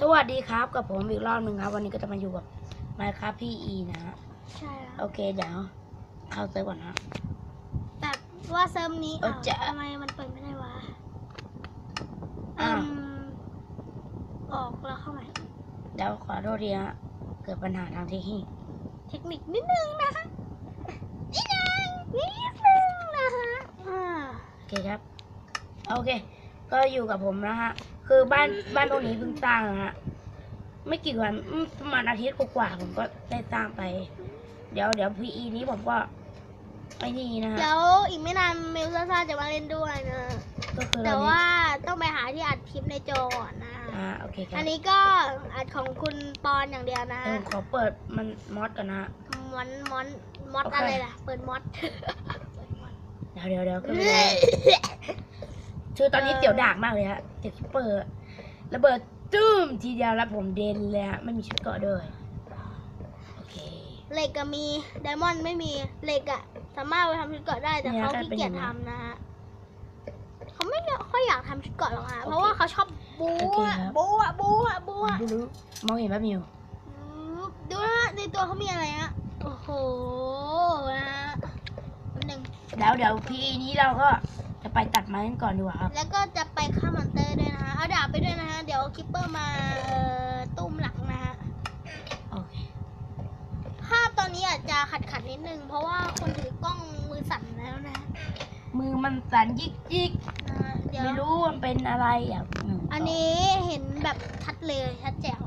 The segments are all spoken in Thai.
สวัสดีครับกับผมอีกรอบหนึ่งครับ วันนี้ก็จะมาอยู่กับ Minecraft พี่อีนะฮะใช่คโอรับเคเดี๋ยวเข้าเซิร์ฟก่อนนะแต่ว่าเซิร์ฟนี้เอออ้าวจะทำไมมันเปิดไม่ได้วะอ้าวอืมออกแล้วเข้าใหม่เดี๋ยวขอโทษทีฮะเกิดปัญหาทางเทคนิคเทคนิคนิดนึงนะคะนิดนึงนิดนึงนะคะอ่าโอเคครับ โอเค ก็อยู่กับผมนะฮะ คือบ้านบ้านพวกนี้เพิ่งสร้างนะฮะไม่กี่วันอืมประมาณอาทิตย์กว่าๆผมก็ได้สร้างไป เดี๋ยวเดี๋ยวพีอีนี้ผมก็ไอ้นี่นะฮะเดี๋ยวอีกไม่นานเมลซ่าซ่าจะมาเล่นด้วยนะก็คือแต่เราว่าต้องไปหาที่อัดคลิปในจอก่อนนะอ่าโอเคครับอันนี้ก็อัดของคุณปอนอย่างเดียวนะเดี๋ยวผมขอเปิดมันมอดกันนะฮะมอนมอนมอดโอเคอะไรล่ะ เปิดมอดเดี๋ยวเดี๋ยวเดี๋ยวก็ไม่ได้ คือตอนนี้เสียวดากมากเลยฮะเสียวคิปเปอร์ระเบิดตุ้มทีเดียวแล้วผมเดนเลยฮะไม่มีชุดเกราะด้วยโอเคเหล็กก็มีไดมอนด์ไม่มีเหล็กอะสามารถไปทำชุดเกราะได้แต่เนี่ยเขาก็ขี้เป็นเกียจอย่างนั้นทำนะฮะเขาไม่ค่อยอยากทำชุดเกราะหรอกฮะเพราะว่าเขาชอบบูโอเคอะครับบูอะบูอะบูอะไม่รู้มองเห็นป่ะมิวดูนะฮะในตัวเขามีอะไรฮะโอ้โหนะฮะแป๊บหนึ่งเดี๋ยวเดี๋ยวพีนี้เราก็จะ ไปตัดไม้กันก่อนดีกว่าครับ แล้วก็จะไปฆ่ามอนเตอร์ด้วยนะฮะ เอาดาบไปด้วยนะฮะ เดี๋ยวคิปเปอร์มาเอ่อตุ้มหลังนะฮะ โอเค ภาพตอนนี้อาจจะขัดขัดๆนิดนึง เพราะว่าคนถือกล้องมือสั่นแล้วนะฮะมือมันสั่นยิกยิกนะฮะเดี๋ยว ไม่รู้มันเป็นอะไรอะมอันนี้เห็นแบบชัดเลยชัดแจ๋ว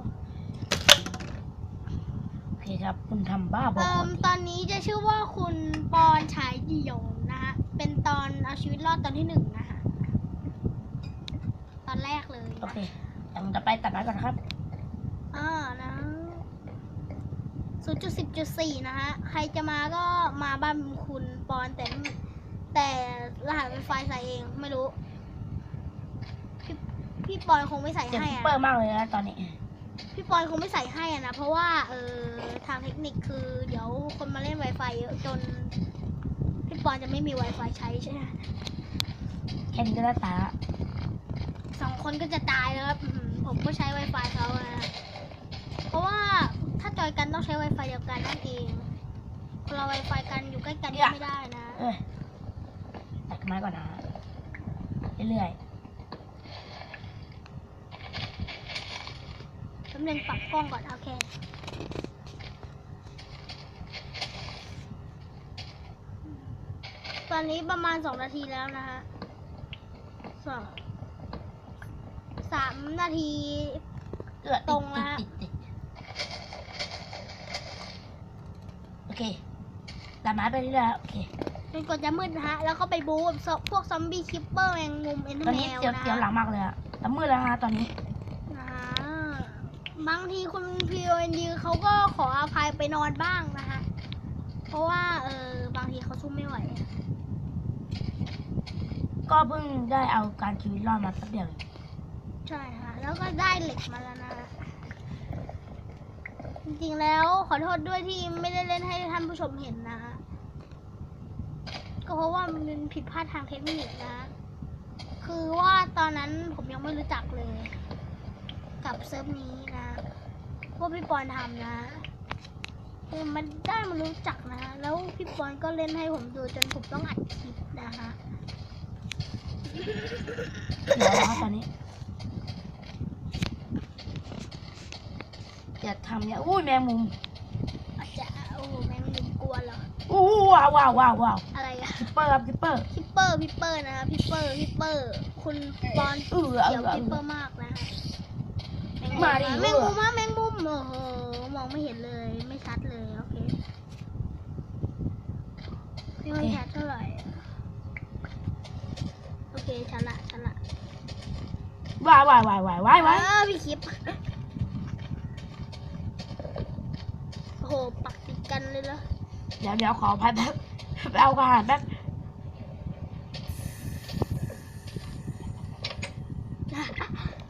โอเคครับ คุณทำบ้าบอเอ่มตอนนี้จะชื่อว่าคุณปอนฉายเดี่ยวนะฮะ เป็นตอนเอาชีวิตรอดตอนที่หนึ่งนะฮะตอนแรกเลยโอนะเคเดี๋ยวผมจะไปตัดไม้ก่อนนะครับอ่านะศูนย์จุดสิบจุดสี่นะฮะ ใครจะมาก็มาบ้านคุณปอนแต่แต่รหัสเป็นไฟล์ใส่เองไม่รู้ พี่พี่ปอนคงไม่ใส่เจ็บให้คิปอะเปอร์มากเลยนะตอนนี้ พี่ปอนคงไม่ใส่ให้อะนะ เพราะว่าเออทางเทคนิคคือ เดี๋ยวคนมาเล่น Wi-Fi เยอะจน พี่ปอนจะไม่มี Wi-Fi ใช้ใช่ไหมแค่นี้ก็ได้ตายละสองคนก็จะตายแล้วครับอืมผมก็ใช้ Wi-Fi เขาอะนะเพราะว่าถ้าจอยกันต้องใช้ Wi-Fi เดียวกันนั่นเองคนเรา Wi-Fi กันอยู่ใกล้กันก็ไม่ได้นะ เอ้ยตัดไม้ก่อนนะเรื่อยแป๊บนึงปรับกล้องก่อน โอเค อนนี้ประมาณสองนาทีแล้วนะฮะสองสามนาทีๆเอื้อตรงละติดติดติดโอเคตัดไม้ไปเรื่อยๆโอเคจนกว่าจะมืดนะฮะ แล้วก็ไปบู๊กับซอพวกซอมบี้คิปเปอร์แมงมุมเอ็นเดอตอนร์แมนี้วเสียวนะเสียวหลัฮะงมากเลยอะแล้วมืดแล้วฮะตอนนี้ นะฮะบางทีคุณพีโอเอ็นดีเขาก็ขออภัยไปนอนบ้างนะฮะ เพราะว่า เออบางทีเขาสู้ไม่ไหว ก็เพิ่งได้เอาการชีวิตรอดมาแป๊บเดียวเองใช่ค่ะ แล้วก็ได้เหล็กมาแล้วนะ จริงๆแล้วขอโทษด้วยที่ไม่ได้เล่นให้ท่านผู้ชมเห็นนะ ก็เพราะว่ามันผิดพลาดทางเทคนิคนะ คือว่าตอนนั้นผมยังไม่รู้จักเลย กับเซิร์ฟนี้นะพว่าพี่ปอนทำนะคือมันได้มารู้จักนะ แล้วพี่ปอนก็เล่นให้ผมดูจนผมต้องอัดคลิปนะคะ เดี๋ยวแล้วตอนนี้อย่าทำเนี่ยอุ้ยแมงมุมอาจจะโอ้โหแมงมุมกลัวเหรอ อู้ว้าวว้าวว้าวว้าวอะไรอะคิปเปอร์ครับคิปเปอร์ พิปเปอร์พิปเปอร์นะคะพิปเปอร์พิปเปอร์ คุณปอนเออเอเกี่ยวอเอพิปเปออ ร์มากนะคะมาดิ แมงมุมมาแมงมุมโอ้โหมองไม่เห็นเลยไม่ชัดเลยโอเคไม่ค่อยชัดเท่าไหร่โอเคชัดละชัดละ ว้าวว้าวว้าวว้าวว้าวว้าวเออพี่คลิปโอ้โหปักติดกันเลยเหรอเดี๋ยวเดี๋ยวขอพันแป๊บไปเอาอาหารแป๊บ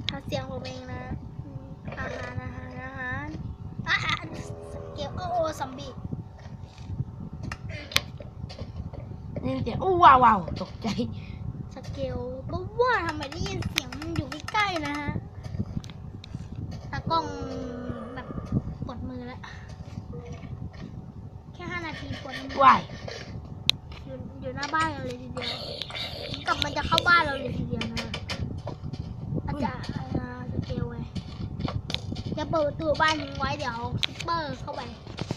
ถ้าเสียงผมเองนะอืมอาหารอาหารอาหารอาหารสเกลโอ้โอ้ซอมบี้นี่เสียงอู้ว้าวว้าวตกใจ สเกลก็ว่าทำไมได้ยินเสียง นะฮะตากล้องแบบปวดมือแล้ว แค่ห้านาทีปวดมือว้ายอยู่หน้าบ้านเราเลยทีเดียวกลับมันจะเข้าบ้านเราเลยทีเดียวนะอาจจะสเกลไว้จะเปิดประตูบ้านทิ้งไว้เดี๋ยวซิปเปอร์เข้าไป